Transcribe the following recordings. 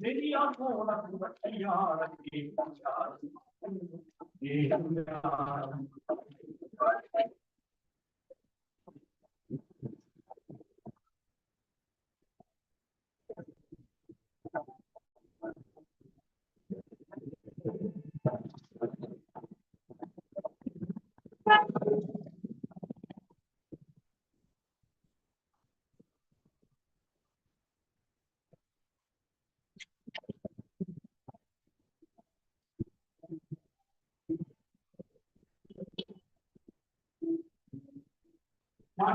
मेरी आँखों लग यार की पुछा ये यार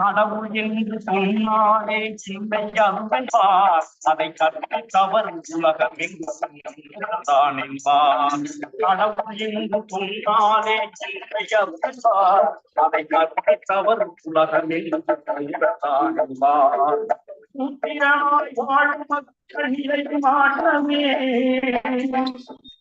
கடவுள் என்று சொன்னாலே சிந்தையார் அதை கற்று கவர் உலகமெங்கும் என்பார். கடவுள் என்று சொன்னாலே சிந்தையார் அதை கற்று கவர் உலகமெங்கும் தான் என்பார். வாழும் மக்கள் நிலை மாற்றமே.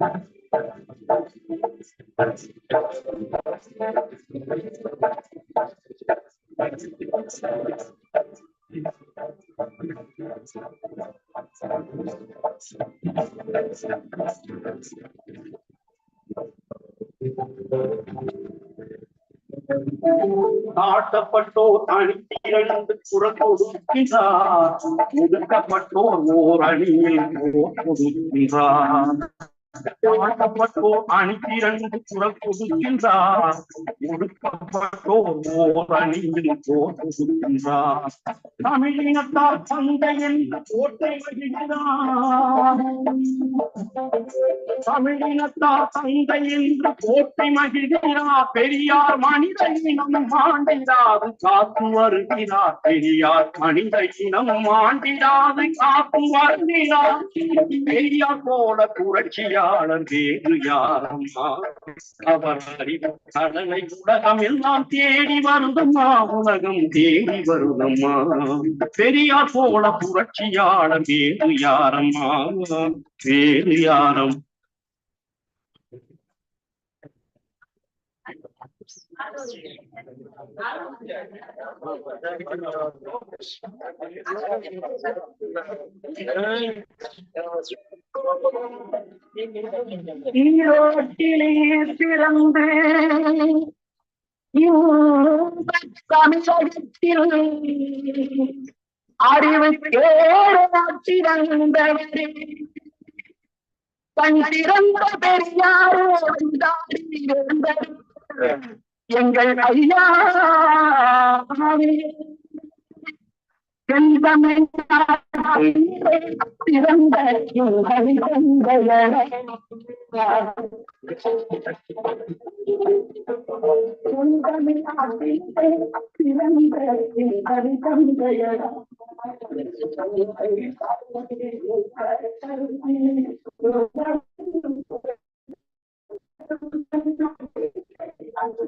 மக்கள் நிலை மாற்றமே ஆரிய சூழ்ச்சிகளை வென்று காட்டினார் ஆரிய சூழ்ச்சிகளை வேறல் வென்று காட்டினார் பெரிய ஓர் அணியில் ஒதுக்கின்றார் காட்டப்பட்டோர் தமிழினத்தார் சந்தை கோட்டை மகிழ்கிறார். தமிழினத்தார் தந்தை என்று கோட்டை மகிழ்கிறார். பெரியார் மனித இனம் மாண்டிடாது காத்து வருகிறார். பெரியார் மனித இனம் மாண்டிடாது காத்து வருகிறார். பெரியார் போல புரட்சியாளர் வேறு யாரம்மா அவர் அறிவு கடலை உலகம் எல்லாம் தேடி வருதம்மா உலகம் தேடி வருதம்மா பெரியார் போல புரட்சியாளர் வேறு யாரம்மா வேறு யாரம் ஈரோட்டிலே பிறந்து தமிழகத்தில் அறிவு தேடத்திறந்தவரே கண் திறந்த எங்கள் ஐயா செல்வமே பிறந்த பிறந்த